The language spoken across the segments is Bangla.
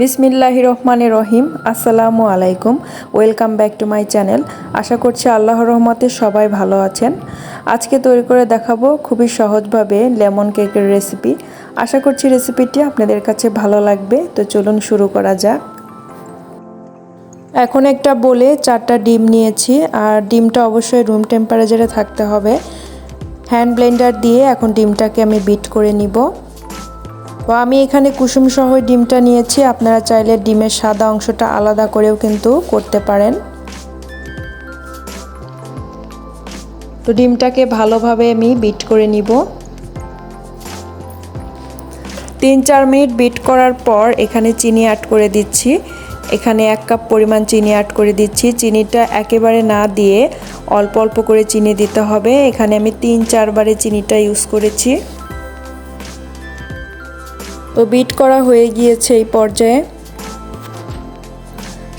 বিসমিল্লাহ রহমান রহিম। আসসালামু আলাইকুম। Welcome back to my channel. আশা করছি আল্লাহর রহমতে সবাই ভালো আছেন। আজকে তৈরি করে দেখাবো খুবই সহজভাবে লেমন কেকের রেসিপি। আশা করছি রেসিপিটি আপনাদের কাছে ভালো লাগবে। তো চলুন শুরু করা যাক। এখন একটা বলে চারটা ডিম নিয়েছি। আর ডিমটা অবশ্যই রুম টেম্পারেচারে থাকতে হবে। হ্যান্ড ব্লেন্ডার দিয়ে এখন ডিমটাকে আমি বিট করে নিব। তো আমি এখানে কুসুম সহ ডিমটা নিয়েছি। আপনারা চাইলে ডিমের সাদা অংশটা আলাদা করেও কিন্তু করতে পারেন। তো ডিমটাকে ভালোভাবে আমি বিট করে নিব। তিন চার মিনিট বিট করার পর এখানে চিনি অ্যাড করে দিচ্ছি। এখানে এক কাপ পরিমাণ চিনি অ্যাড করে দিচ্ছি। চিনিটা একেবারে না দিয়ে অল্প অল্প করে চিনি দিতে হবে। এখানে আমি তিন চারবারে চিনিটা ইউজ করেছি। তো বিট করা হয়ে গিয়েছে এই পর্যায়ে।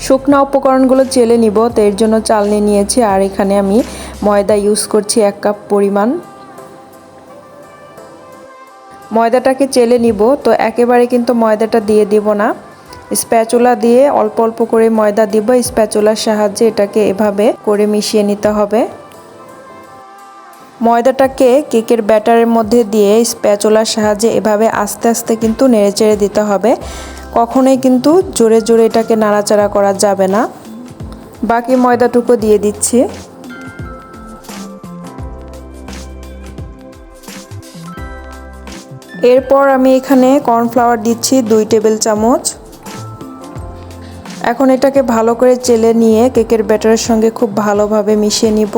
শুকনো উপকরণগুলো চেলে নিব, তো এর জন্য চালনি নিয়েছি, আর এখানে আমি ময়দা ইউজ করছি এক কাপ পরিমাণ। ময়দাটাকে চেলে নিব, তো একেবারে কিন্তু ময়দাটা দিয়ে দিব না। স্প্যাচুলা দিয়ে অল্প অল্প করে ময়দা দিব, স্প্যাচুলার সাহায্যে এটাকে এভাবে করে মিশিয়ে নিতে হবে। ময়দাটাকে কেকের ব্যাটারের মধ্যে দিয়ে স্প্যাচুলার সাহায্যে এভাবে আস্তে আস্তে কিন্তু নেড়েচেড়ে দিতে হবে। কখনোই কিন্তু জোরে জোরে এটাকে নাড়াচাড়া করা যাবে না। বাকি ময়দাটুকু দিয়ে দিচ্ছি। এরপর আমি এখানে কর্নফ্লাওয়ার দিচ্ছি দুই টেবিল চামচ। এখন এটাকে ভালো করে চেলে নিয়ে কেকের ব্যাটারের সঙ্গে খুব ভালোভাবে মিশিয়ে নিব।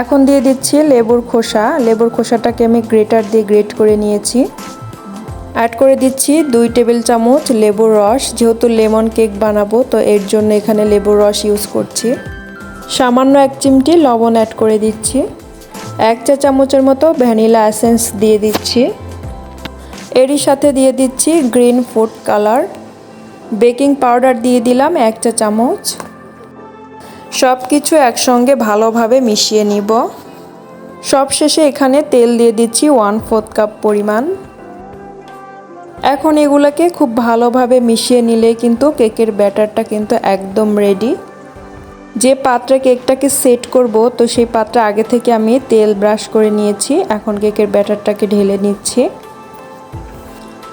এখন দিয়ে দিচ্ছি লেবুর খোসা। লেবুর খোসাটাকে আমি গ্রেটার দিয়ে গ্রেট করে নিয়েছি। অ্যাড করে দিচ্ছি দুই টেবিল চামচ লেবুর রস। যেহেতু লেমন কেক বানাবো, তো এর জন্য এখানে লেবুর রস ইউজ করছি। সামান্য এক চিমটি লবণ অ্যাড করে দিচ্ছি। এক চা চামচের মতো ভ্যানিলা অ্যাসেন্স দিয়ে দিচ্ছি। এরই সাথে দিয়ে দিচ্ছি green food colour baking powder দিয়ে দিলাম এক চা চামচ। সব কিছু একসঙ্গে ভালোভাবে মিশিয়ে নিব। সবশেষে এখানে তেল দিয়ে দিচ্ছি ওয়ান ফোর্থ কাপ পরিমাণ। এখন এগুলোকে খুব ভালোভাবে মিশিয়ে নিলে কিন্তু কেকের ব্যাটারটা কিন্তু একদম রেডি যে পাত্রে কেকটাকে সেট করব, তো সেই পাত্রে আগে থেকে আমি তেল ব্রাশ করে নিয়েছি। এখন কেকের ব্যাটারটাকে ঢেলে নিচ্ছি।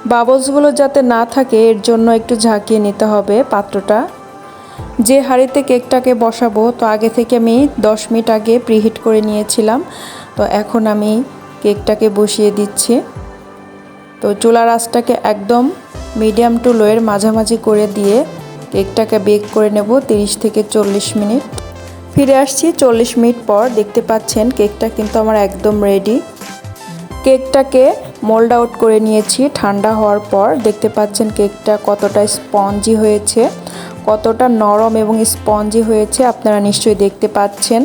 বাবলসগুলো যাতে না থাকে, এর জন্য একটু ঝাঁকিয়ে নিতে হবে পাত্রটা। যে হাঁড়িতে কেকটাকে বসাবো, তো আগে থেকে আমি দশ মিনিট আগে প্রিহিট করে নিয়েছিলাম। তো এখন আমি কেকটাকে বসিয়ে দিচ্ছি। তো চুলার আঁচটাকে একদম মিডিয়াম টু লোয়ের মাঝামাঝি করে দিয়ে কেকটাকে বেক করে নেব 30 থেকে চল্লিশ মিনিট। ফিরে আসছি চল্লিশ মিনিট পর, দেখতে পাচ্ছেন কেকটা কিন্তু আমার একদম রেডি কেকটাকে মোল্ড আউট করে নিয়েছি ঠান্ডা হওয়ার পর, দেখতে পাচ্ছেন কেকটা কতটা স্পঞ্জি হয়েছে। কতটা নরম এবং স্পঞ্জি হয়েছে আপনারা নিশ্চয়ই দেখতে পাচ্ছেন।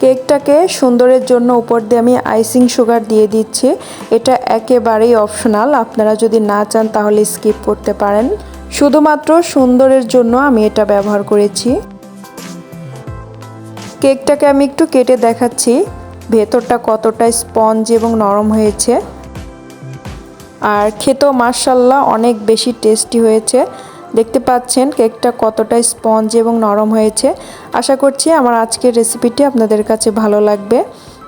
কেকটাকে সুন্দরের জন্য উপর দিয়ে আমি আইসিং সুগার দিয়ে দিচ্ছি। এটা একেবারেই অপশনাল, আপনারা যদি না চান তাহলে স্কিপ করতে পারেন। শুধুমাত্র সুন্দরের জন্য আমি এটা ব্যবহার করেছি। কেকটাকে আমি একটু কেটে দেখাচ্ছি, ভেতরটা কতটা স্পঞ্জ এবং নরম হয়েছে। আর খেতেও মার্শাল্লাহ অনেক বেশি টেস্টি হয়েছে। দেখতে পাচ্ছেন কেকটা কতটা স্পঞ্জ এবং নরম হয়েছে। আশা করছি আমার আজকের রেসিপিটি আপনাদের কাছে ভালো লাগবে।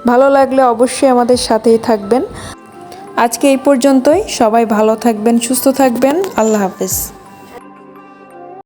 ভালো লাগলে অবশ্যই আমাদের সাথেই থাকবেন। আজকে এই পর্যন্তই। সবাই ভালো থাকবেন, সুস্থ থাকবেন। আল্লাহ হাফেজ।